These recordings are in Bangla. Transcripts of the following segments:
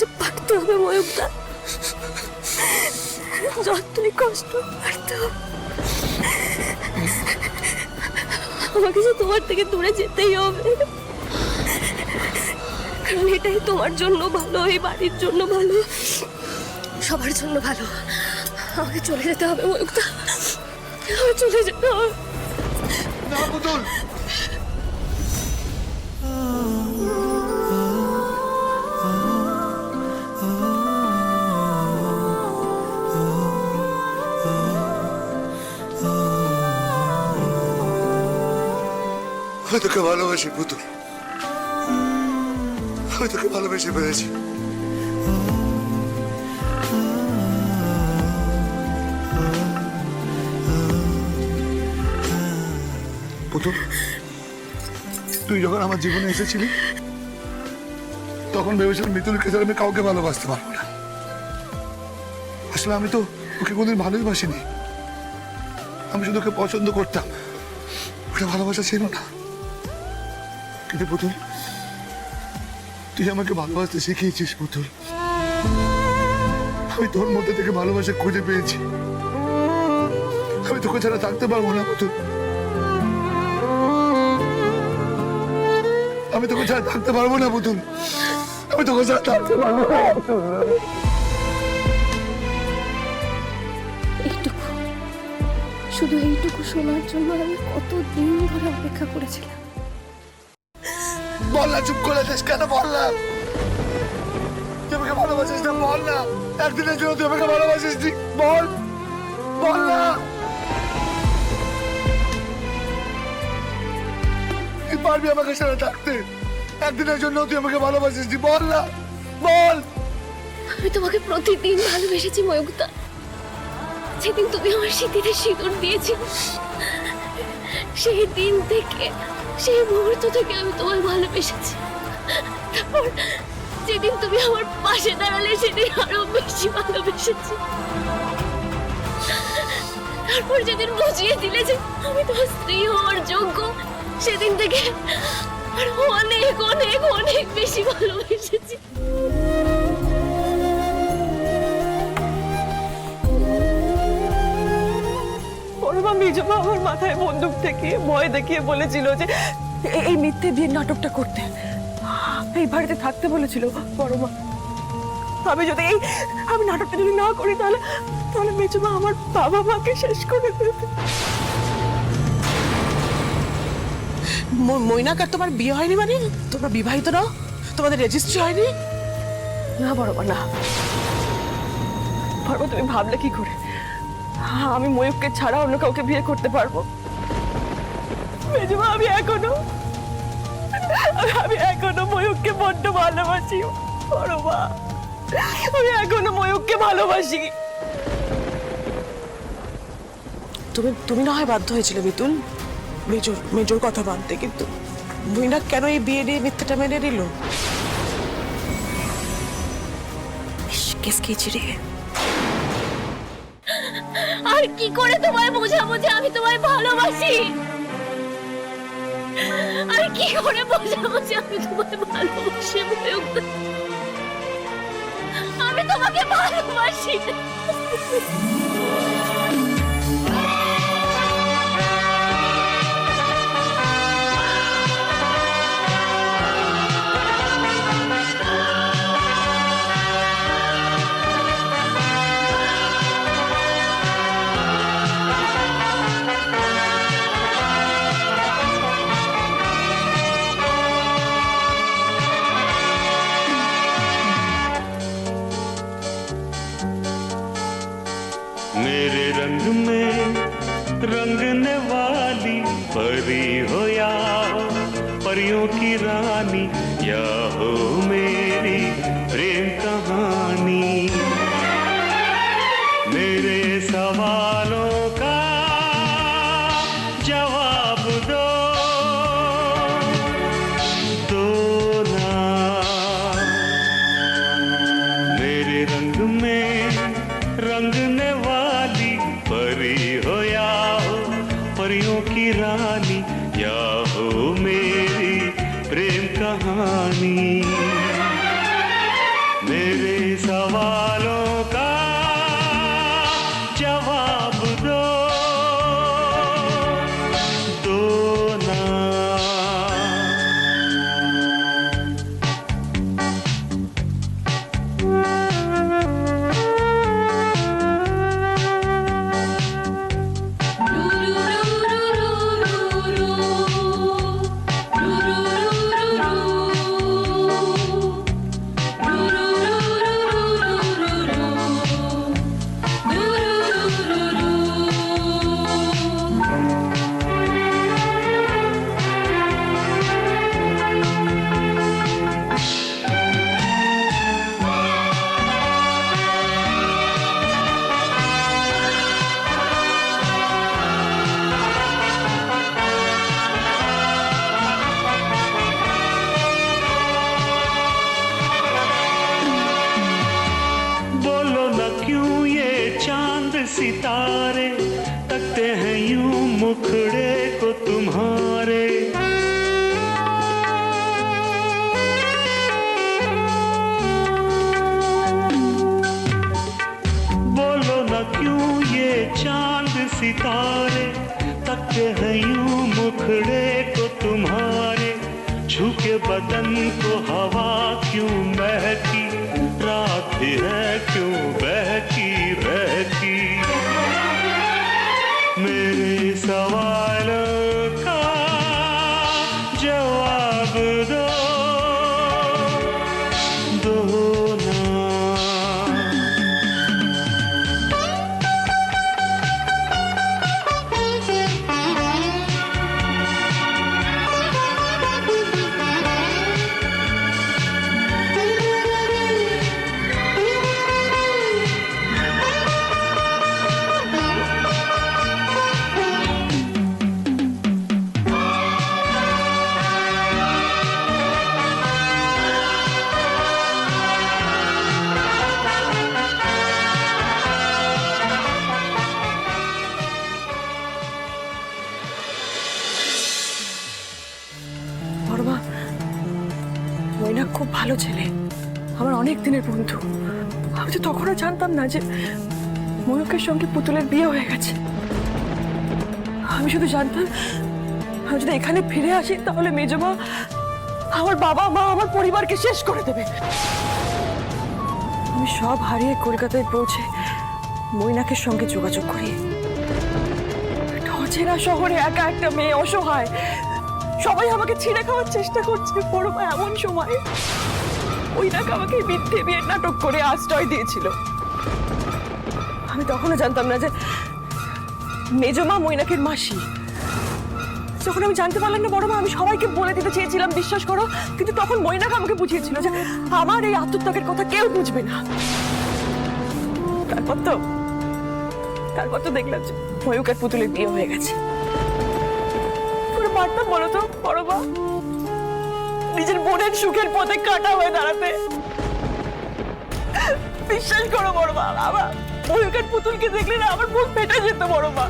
যে পারতে হবে ময়ূকদা যতই কষ্ট পারতে হবে। আমাকে যে তোমার থেকে দূরে যেতেই হবে। কারণ এটাই তোমার জন্য ভালো, এই বাড়ির জন্য ভালো। সবার জন্য ভালো। আমাকে চলে যেতে হবে ময়ূকদা চলে যেতে হবে। না, পুতুল! আমি তোকে ভালোবাসি পুতুল। আমি তোকে ভালোবেসে ফেলেছি পুতুল, তুই যখন আমার জীবনে এসেছিলি, তখন ভেবেছিলাম মিতুলকে ছাড়া আমি কাউকে ভালোবাসতে পারব না। আসলে আমি তো ওকে কোনদিন ভালোই বাসিনি। আমি শুধু ওকে পছন্দ করতাম। ওটা ভালোবাসা ছিল না। কিন্তু পুতুল, তুই আমাকে ভালোবাসতে শিখিয়েছিস পুতুল। আমি তোর মধ্যে থেকে ভালোবাসা খুঁজে পেয়েছি। আমি তোকে ছাড়া থাকতে পারব না পুতুল। আমি তোকে ছাড়া থাকতে পারব না পুতুল। আমি তোকে ছাড়া থাকতে পারব না শুধু এইটুকু শোনার জন্য আমি কত দিন ধরে অপেক্ষা করেছিলাম। বল না চুপ করে যাস কেন? বল না তুই আমাকে ভালোবাসিস না, বল না। একদিনের জন্য তুই আমাকে ভালোবাসিস নি, বল। বল না। তুই পারবি আমাকে সাথে থাকতে একদিনের জন্য তুই আমাকে ভালোবাসিস নি, বল না। বল। আমি তোমাকে প্রতিদিন ভালোবেসেছি ময়ূকদা সেদিন তুমি আমার স্মৃতিতে সিঁদুর দিয়েছিলে, সেই দিন থেকে সেই মুহূর্ত থেকে আমি তোমায় ভালোবেসেছি। তারপর যেদিন তুমি আমার পাশে দাঁড়ালে, সেদিন আরও বেশি ভালোবেসেছি। তারপর যেদিন বুঝিয়ে দিলে যে আমি তোমার স্ত্রী হওয়ার যোগ্য, সেদিন থেকে আর অনেক অনেক অনেক বেশি ভালোবেসেছি। পরমা মেজমা আমার মাথায় বন্দুক থেকে ভয় দেখিয়ে বলেছিল যে এই মিথ্যে বিয়ের নাটকটা করতে। এই বাড়িতে থাকতে বলেছিল পরমা আমি যদি এই আমি নাটকটা যদি না করি তাহলে তাহলে মেজমা আমার বাবা মাকে শেষ করে দেবে মৈনাক আর তোমার বিয়ে হয়নি মানে? তোমরা বিবাহিত নাও? তোমাদের রেজিস্ট্রি হয়নি? না বড়মা না। বড়মা তুমি ভাবলে কি করে? আমি ময়ূককে ছাড়া অন্য কাউকে বিয়ে করতে পারব। মেজমা আমি এখনও আমি এখনও ময়ূককে বড্ড ভালোবাসি বড়মা আমি এখনও ময়ূককে ভালোবাসি। তুমি তুমি না হয় বাধ্য হয়েছিলে মিতুল মেজর মেজর কথা মানতে কিন্তু মৈনাক কেন এই বিয়ে নিয়ে মিথ্যাটা মেনে নিল? কেস খেয়েছি রে। আর কি করে তোমায় বোঝাবো যে আমি তোমায় ভালোবাসি আর কি করে বোঝাবো যে আমি তোমায় ভালোবাসি? আমি তোমাকে ভালোবাসি बदन को हवा क्यों জানতাম না যে ময়ূকের সঙ্গে পুতুলের বিয়ে হয়ে গেছে। আমি শুধু জানতাম, আমি যদি এখানে ফিরে আসি, তাহলে মেজমা আমার বাবা, মা আমার পরিবারকে শেষ করে দেবে। আমি সব হারিয়ে কলকাতায় পৌঁছে মৈনাকের সঙ্গে যোগাযোগ করি। অচেনা শহরে একা একটা মেয়ে অসহায়। সবাই আমাকে ছিঁড়ে খাওয়ার চেষ্টা করছে বড় এমন সময়। ওই নাক আমাকে মিথ্যে বিয়ের নাটক করে আশ্রয় দিয়েছিল। আমি তখনও জানতাম না যে মেজমা মৈনাকের মাসি। যখন আমি জানতে পারলাম না বড় মা আমি সবাইকে বলে দিতে চেয়েছিলাম, বিশ্বাস করো, কিন্তু তখন মৈনাক আমাকে বুঝিয়েছিল যে আমার এই আত্মত্যাগের কথা কেউ বুঝবে না। তারপর তো তারপর তো দেখলাম যে ময়ূকের পুতুলের বিয়ে হয়ে গেছে। পারতাম বলো তো বড় মা নিজের বোনের সুখের পথে কাটা হয়ে দাঁড়াতে। বিশ্বাস করো বড় মা আমার ময়ূকের পুতুলকে দেখলে না আমার মুখ ফেটে যেত, বড় মা।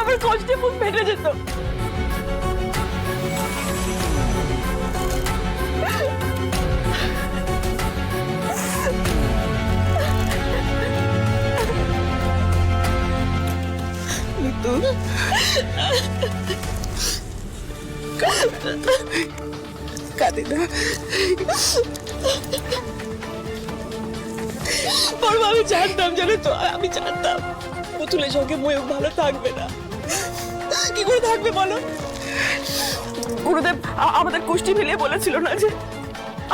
আমার কষ্টে মুখ ফেটে যেত। কাঁদে না। বড় আমি জানতাম, জানো তো, আমি জানতাম, পুতুলের সঙ্গে ময়ূক ভালো থাকবে না। কি করে থাকবে বলো? গুরুদেব আমাদের কুষ্টি মিলিয়ে বলেছিল না যে,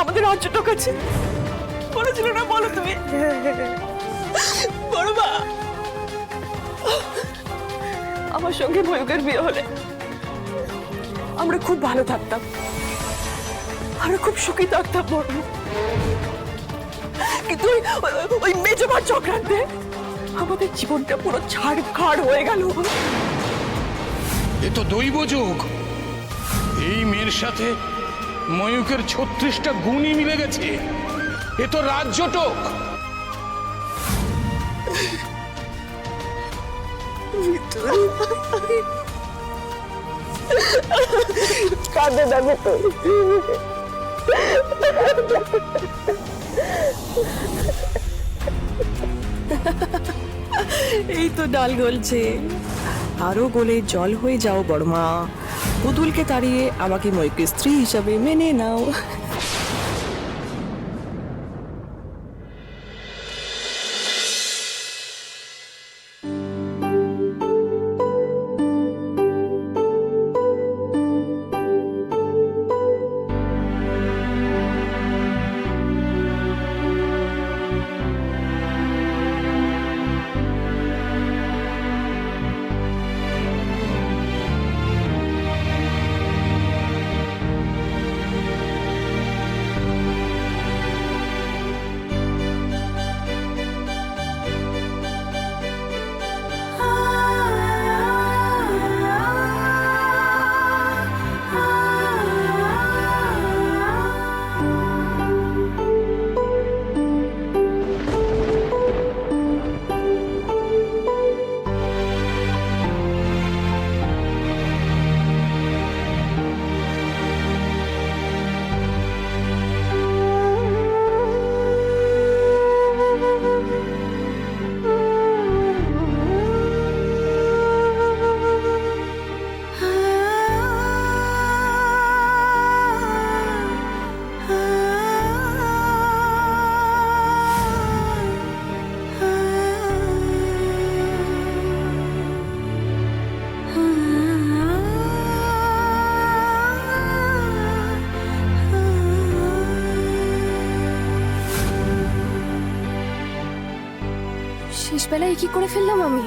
আমাদের রাজ্যটক আছে বলেছিল না বলো তুমি? বড় মা, আমার সঙ্গে ময়ূকের বিয়ে হলে আমরা খুব ভালো থাকতাম। আমরা খুব সুখী থাকতাম বড়। কিন্তু ওই- ওই- মেজমার চক্রান্তে? আমাদের জীবনটা পুরো ছাড় খাড় হয়ে গেল। এ তো দৈব যোগ। এই মেয়ের সাথে ময়ূকের ছত্রিশটা গুণই মিলে গেছে। এ তো রাজ্যটক কাঁদে তো এই তো ডাল গলছে। আরও গোলে জল হয়ে যাও, বড়মা। পুতুলকে তাড়িয়ে আমাকে মৈকে স্ত্রী হিসাবে মেনে নাও। বেলায় কি করে ফেললাম আমি?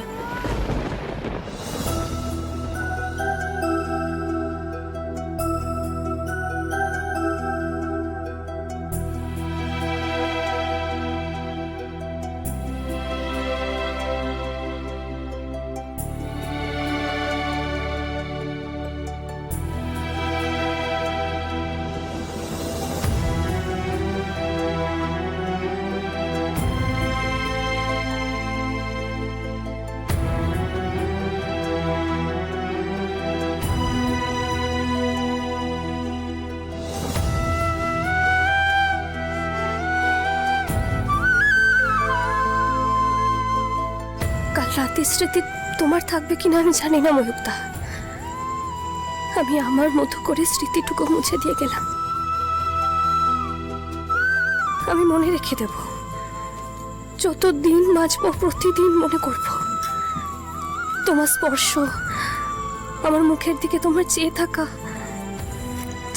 কাল স্মৃতি তোমার থাকবে কিনা আমি জানি না ময়ূকদা আমি আমার মতো করে স্মৃতিটুকু মুছে দিয়ে গেলাম। আমি মনে রেখে দেব যত দিন বাঁচব প্রতিদিন মনে করব। তোমার স্পর্শ, আমার মুখের দিকে তোমার চেয়ে থাকা,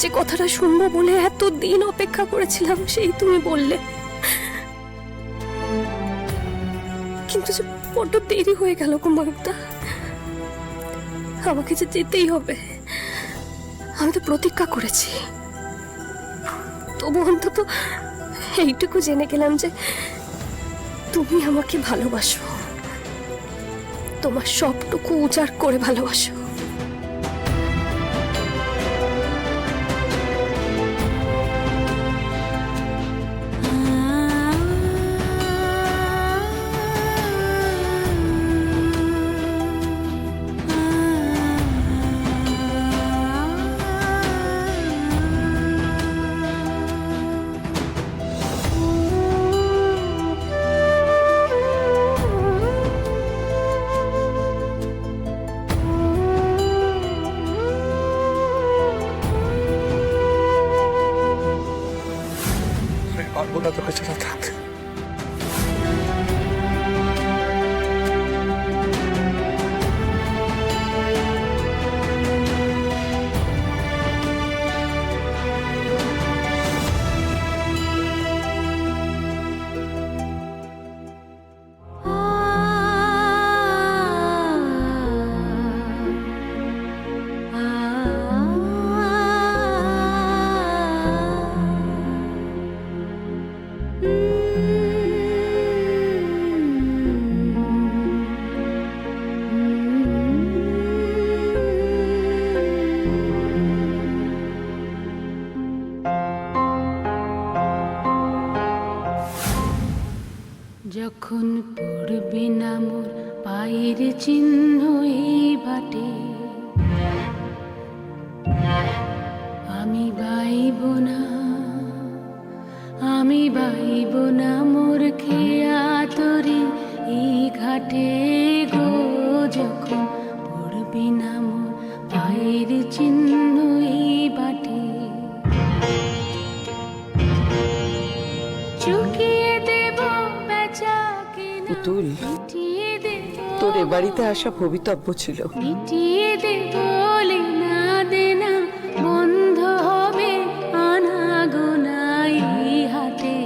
যে কথাটা শুনব বলে এত দিন অপেক্ষা করেছিলাম, সেই তুমি বললে। কিন্তু যে বড্ড দেরি হয়ে গেল কুমারদা আমাকে যে যেতেই হবে, আমি তো প্রতিজ্ঞা করেছি। তবু অন্তত এইটুকু জেনে গেলাম যে তুমি আমাকে ভালোবাসো। তোমার সবটুকু উজাড় করে ভালোবাসো। যখন বাড়িতে আসা ভবিতব্য ছিল। মিটিয়ে দেব লেনা দেনা বন্ধ হবে আনাগোনা এই হাতে।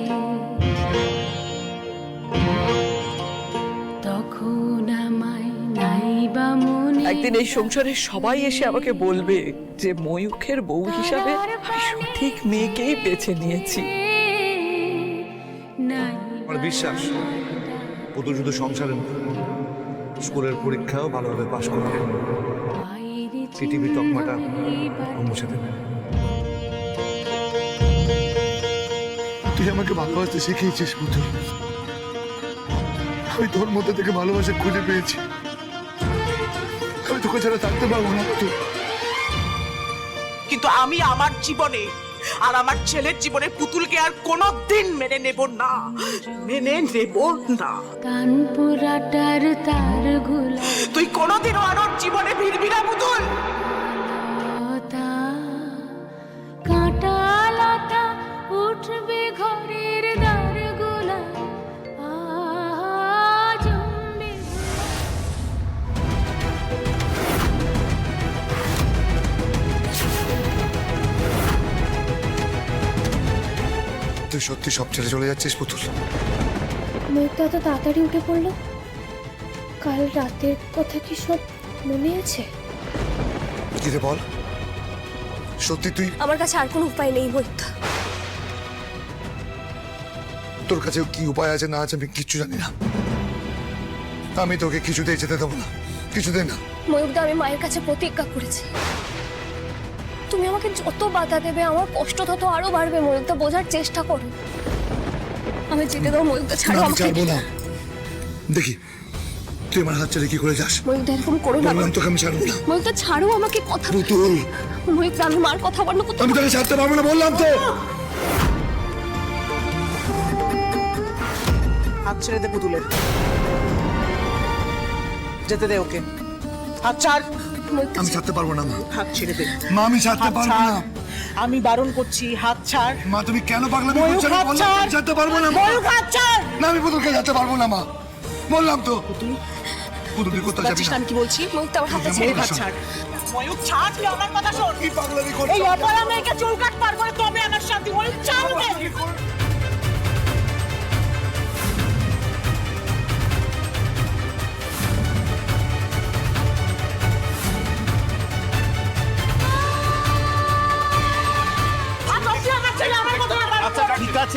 তখন আমায় নাইবা মনে একদিন এই সংসারে সবাই এসে আমাকে বলবে যে ময়ূখের বউ হিসাবে আমি সঠিক মেয়েকেই বেছে নিয়েছি। নাই আমার বিশ্বাস শুধু সংসারে না, স্কুলের পরীক্ষাও ভালোভাবে পাশ করবে পৃথিবীর তকমাটা ও মুছে দেবে। তুই আমাকে ভালোবাসতে শিখিয়েছিস পুতুল আমি তোর মধ্যে থেকে ভালোবাসা খুঁজে পেয়েছি। আমি তোকে ছাড়া থাকতে পারব না কিন্তু আমি আমার জীবনে আর আমার ছেলের জীবনে পুতুলকে আর কোনোদিন মেনে নেব না। মেনে নেব না। কানপুরাটার তার তুই কোনোদিনও আর ওর জীবনে ভিড়বি না পুতুল! তুই সত্যি সব ছেড়ে চলে যাচ্ছিস পুতুল? মুখটা এত তাড়াতাড়ি উঠে পড়ল? কাল রাতের কথা কি সব মনে আছে? কি রে বল। সত্যি তুই আমার কাছে আর কোনো উপায় নেই ময়ূক্তা তোর কাছে কি উপায় আছে না আছে আমি কিচ্ছু জানি না। আমি তোকে কিছুতেই যেতে দেবো না। কিছুতেই না। ময়ূকদা আমি মায়ের কাছে প্রতিজ্ঞা করেছি। তুমি আমাকে যত বাধা দেবে আমার কষ্ট তত আরও বাড়বে ময়ূকদা বোঝার চেষ্টা করো। আমি যেতে দাও ময়ূকদা ছাড়ো আমি আমাকে। ছাড়বো না। দেখি তুই আমার হাত ছেড়ে কি করে যাস? ময়ূকদা এরকম করো না বললাম তোকে আমি ছাড়বো না। ময়ূকদা ছাড়ো আমাকে কথা। পুতুল। ময়ূকদা আমি মার কথা করতে আমি তোকে ছাড়তে পারব না বললাম তো। হাত ছেড়ে দে পুতুলের। যেতে দে ওকে। হাত ছাড়। আমি ছাড়তে পারব না মা। হাত ছেড়ে দে। মা আমি ছাড়তে পারব। না। আমি বারণ করছি হাত ছাড়। মা তুমি কেন পাগলামি ময়ূক করছ? আমি বললাম আমি ছাড়তে পারব না মা। ময়ূক হাত ছাড়। না আমি পুতুলকে ছাড়তে পারব না মা। বললাম তো। পুতুল? তুই কোথাও যাবি না? আমি কি বলছি? ময়ূকদা আমার হাতে ছেড়ে হাত ছাড়। ময়ূক ছাড় তুই আমার কথা শোন। কি পাগলামি করছ? এই অপরা মেয়েকে চৌকাট পার করে তবে আমার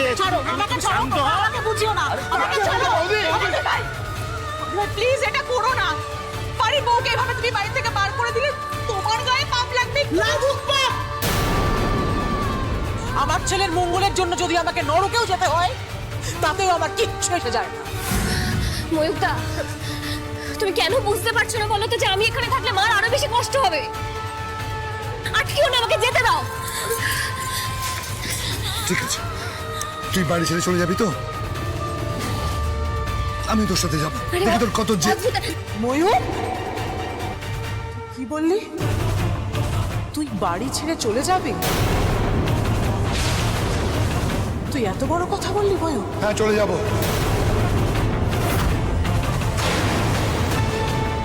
আছে ছাড়ো আমাকে ছাড়ো আমাকে বুঝিও না আমাকে ছাড়ো প্লিজ এটা করো না। বাড়ির বউকে এভাবে তুমি বাড়ি থেকে বার করে দিলে তোমার গায়ে পাপ লাগবে লাগুক পাপ। আমার ছেলের মঙ্গলের জন্য যদি আমাকে নরকেও যেতে হয় তাতেও আমার কিচ্ছু এসে যায় না। ময়ূকদা তুমি কেন বুঝতে পারছ না বলো তো যে আমি এখানে থাকলে মার আরও বেশি কষ্ট হবে? আটকিও না আমাকে যেতে দাও। ঠিক আছে। তুই বাড়ি ছেড়ে চলে যাবি তো? আমি তোর সাথে যাব। দেখি তোর কত যে। ময়ূর? কি বললি? তুই বাড়ি ছেড়ে চলে যাবি? তুই এত বড় কথা বললি ময়ূর? হ্যাঁ চলে যাব।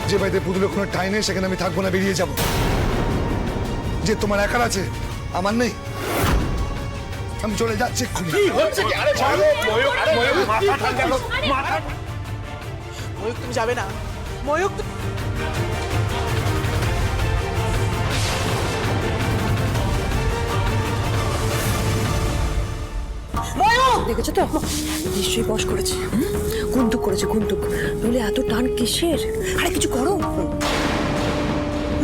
যে বাড়িতে পুতুলের কোনো ঠাই নেই সেখানে আমি থাকব না বেরিয়ে যাব। যে তোমার একার আছে আমার নেই? আমি চলে যাচ্ছি এক্ষুনি। ময়ূক তুমি যাবে না। ময়ূক দেখেছ তো? নিশ্চয়ই বস করেছে। হুম? কুন্তুক করেছে কুন্তুক নইলে এত টান কিসের? আরে কিছু করো।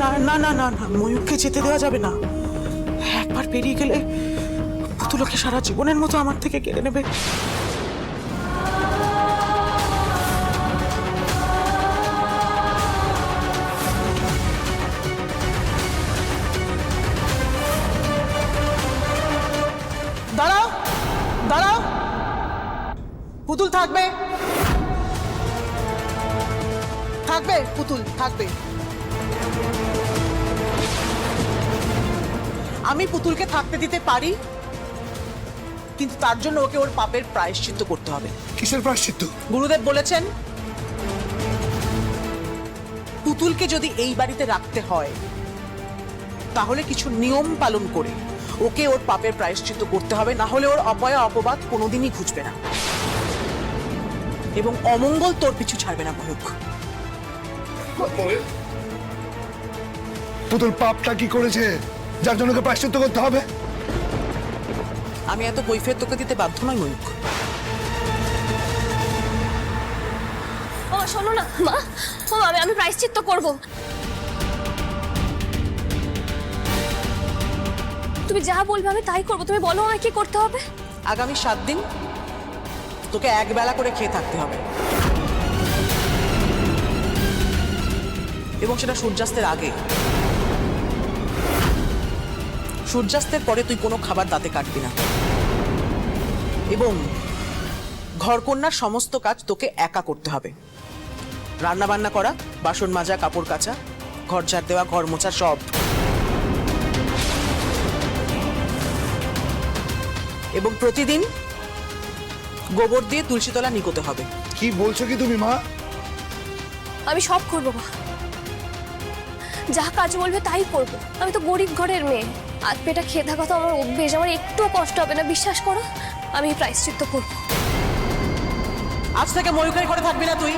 না না না না না ময়ূককে যেতে দেওয়া যাবে না। একবার পেরিয়ে গেলে পুতুলকে সারা জীবনের মতো আমার থেকে কেড়ে নেবে? দাঁড়াও দাঁড়াও। পুতুল থাকবে। থাকবে, পুতুল, থাকবে। আমি পুতুলকে থাকতে দিতে পারি? কিন্তু তার জন্য ওকে ওর পাপের প্রায়শ্চিত্ত করতে হবে। কিসের প্রাশ্চিত্য গুরুদেব বলেছেন পুতুলকে যদি এই বাড়িতে রাখতে হয় তাহলে কিছু নিয়ম পালন করে ওকে ওর পাপের প্রায়শ্চিত্ত করতে হবে না হলে ওর অপয়া অপবাদ কোনোদিনই ঘুচবে না। এবং অমঙ্গল তোর পিছু ছাড়বে না মহুক। পুতুল পাপটা কি করেছে? যার জন্য ওকে প্রাশ্চিত্য করতে হবে? আমি এত কৈফিয়ত তোকে দিতে বাধ্য নয় ময়ূক ও শোনো না মা। ও আমি আমি প্রায়শ্চিত্ত করব। তুমি যা বলবে আমি তাই করব। তুমি বলো আমায় কি করতে হবে? আগামী সাত দিন তোকে এক বেলা করে খেয়ে থাকতে হবে। এবং সেটা সূর্যাস্তের আগে। সূর্যাস্তের পরে তুই কোনো খাবার দাঁতে কাটবি না। এবং ঘরকন্যার সমস্ত কাজ তোকে একা করতে হবে। রান্না বান্না করা বাসন মাজা কাপড় কাচা ঘর ঝাড় দেওয়া ঘর মোছা সব। এবং প্রতিদিন গোবর দিয়ে তুলসীতলা নিকোতে হবে। কি বলছো কি তুমি মা? আমি সব করব মা। যা কাজ বলবে তাই করব। আমি তো গরিব ঘরের মেয়ে। আজ পেটা খেয়ে থাকা তো আমার অভ্যেস, আমার একটু কষ্ট হবে না। বিশ্বাস করো, আমি প্রায়শ্চিত্ত করব। আজ থেকে ময়ূকের করে থাকবি না তুই।